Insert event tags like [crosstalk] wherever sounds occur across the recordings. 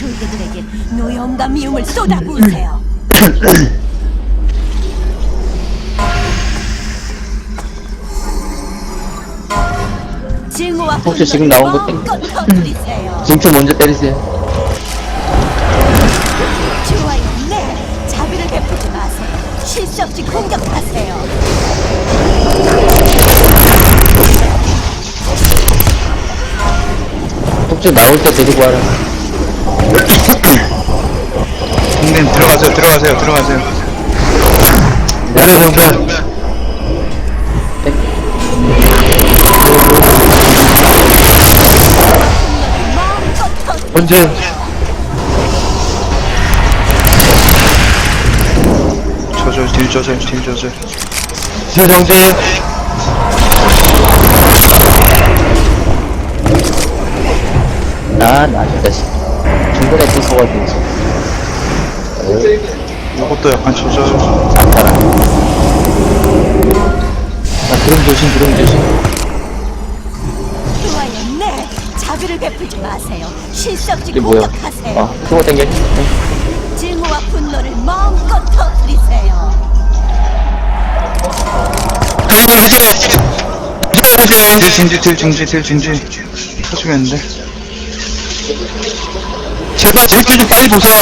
졸개들에게 노여움과 미움을 쏟아부으세요. 증오와 혹시 지금 나온 거 터뜨리세요. 징표 먼저 때리세요. 좋아요. 네. 자비를 베푸지 마세요. 실수 없이 공격하세요. 혹시 나올 때 데리고 와라. 형님 들어가세요 들어가세요 들어가세요. 마음껏 터뜨리세요. 언제 저절 딜 저절 딜 저절. 세정제 아, 나 진짜 또 서가지고 이것도 약간 잘하라. 아, 그럼 조심, 그럼 조심. 좋아요. 네. 자비를 베풀지 마세요. 실수 없이 이게 뭐야? 공격하세요. 아, 그거 땡겨. 증오와 분노를 마음껏 터뜨리세요. 딜 진지 딜 중지 딜 진지 터지겠는데 제발 딜표 좀 빨리 보세요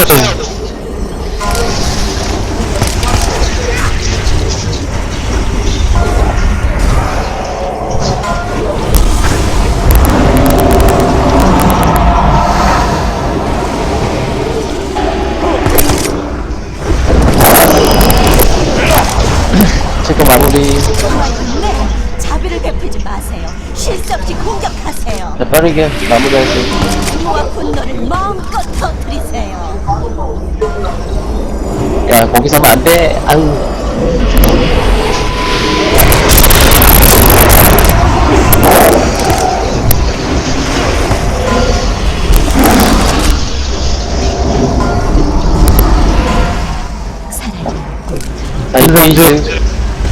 체크 마무리. 좋아요. 네. 자비를 베풀지 마세요. 실수 없이 공격하세요. 자, 빠르게 마무리할게요. 증오와 분노를 마음껏 터뜨리세요. 야, 거기서 하면 안 돼. 아유. 자, 이거 이제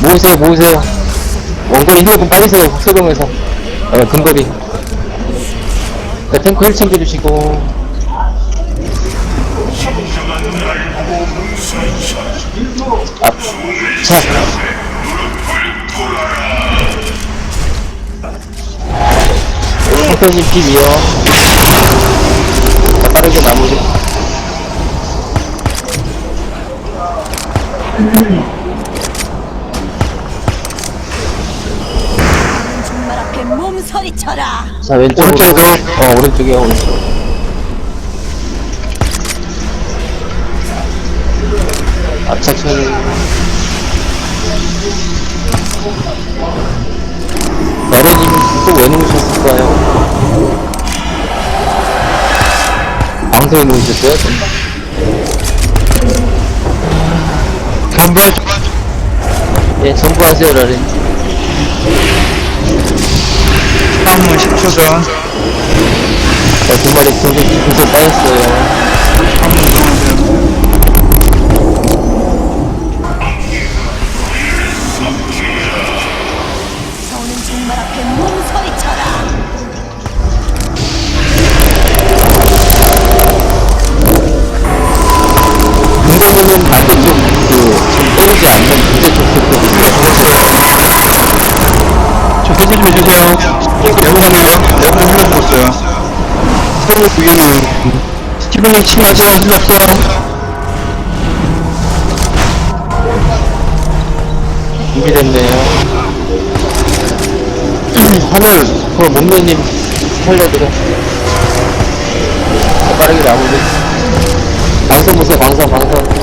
모으세요, 모으세요. 원거리 힐러분 빠지세요, 국세동에서. 어, 근거리. 자, 탱크 힐 챙겨주시고. 앞. 자. 선생님 픽이요. 자, 빠르게 마무리. 정 자 왼쪽으로 오른쪽으로? 어 오른쪽이야 오른쪽 앞차천 멀어지면 또왜 놓으셨을까요? 방송에 놓으셨어요? 전부 예 전부 하세요 라렌지 3분 10초 전 자, 두 마리 공격, 공격 빠졌어요. 한분 이동하세요. 그러면 반대쪽 그, 좀 때리지 않는 무대쪽 속도거든요. 저 해제 좀 해주세요 레오나네요 레오나 힐러 죽었어요 서로 부인은 스티븐님 치마세요 힐러 없어요 준비됐네요. [clears throat] 하늘, 그, 목매님 살려드려. 자, 빠르게 마무리. 방송 보세요, 방송, 방송.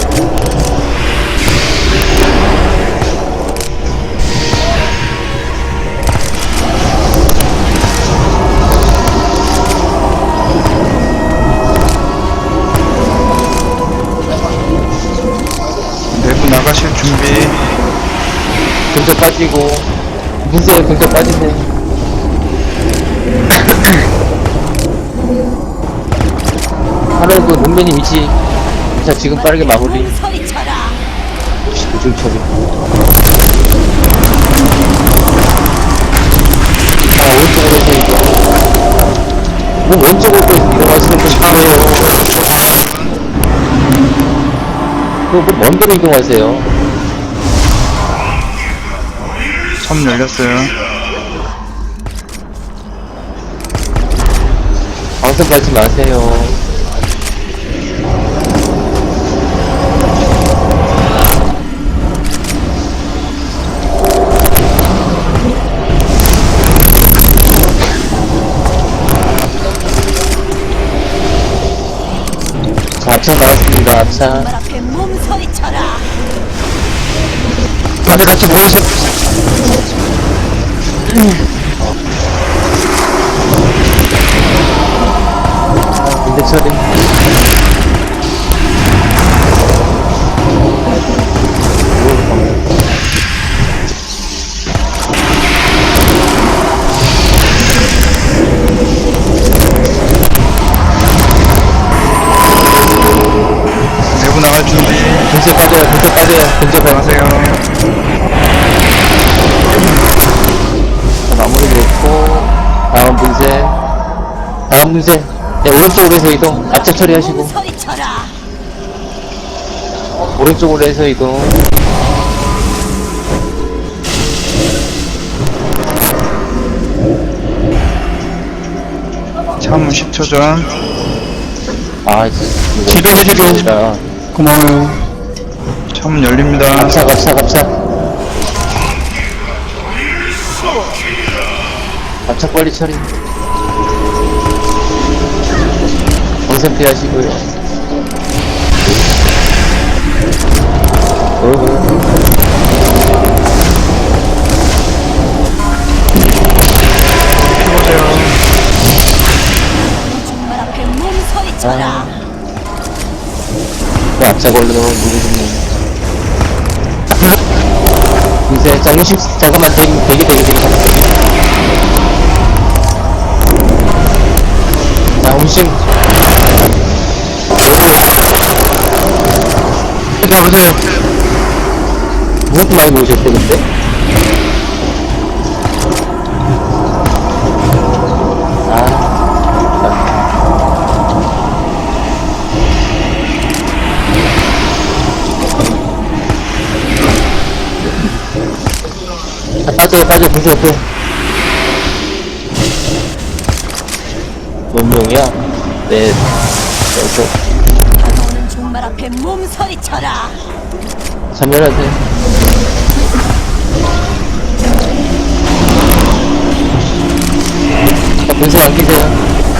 근처 빠지고. 문세요, 근처 빠지세요. 하늘 그 목매님 위치. 자, 지금 빠르게 마무리. 요즘 처리. 아, 오른쪽으로 이거. 뭐, 왼쪽으로 또 이동하시는 분 있어요. 그먼 데로 이동하세요. 참 열렸어요. 방송 가지 마세요. 자, 앞차 나왔습니다, 앞차. 앞에 몸서리 쳐라. 다들 같이 모이세요. 인덱 처리. 내부 근처 빠져요, 근처 빠져요, 근처 빠져요. 하세요. 자, 마무리 됐고, 다음 분쇄. 다음 분쇄. 네, 오른쪽으로 해서 이동. 앞차 처리하시고, 쳐라. 오른쪽으로 해서 이동. 참 10초 전. 아, 이거. 지도해주세요. 진짜. 고마워요. 참 열립니다. 갑차, 갑차, 갑차. 갑차 빨리 처리. 방선 피하시고요. 어이구. 그 앞차 걸로 누르시면. 이제 장무식 잠깐만 대기 대기 대기 대기 자 음식 잡으세요. 무엇도 많이 모으셨대 근데 자, 빠져요, 빠져, 무시 없고. 몇 명이야? 네, 여섯. 다가오는 종말 앞에 몸서리 쳐라. 참여하세요. 자, 분수 안기세요.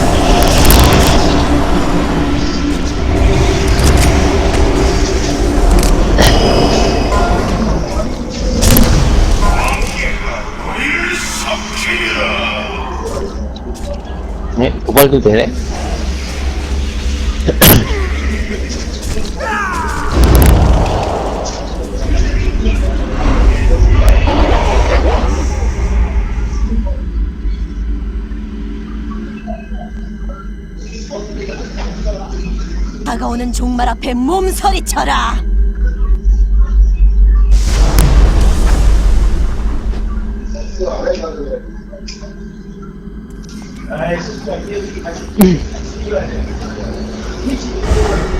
네, 도발도 되네. 다가오는 종말 앞에 몸서리 쳐라. 음. [clears throat]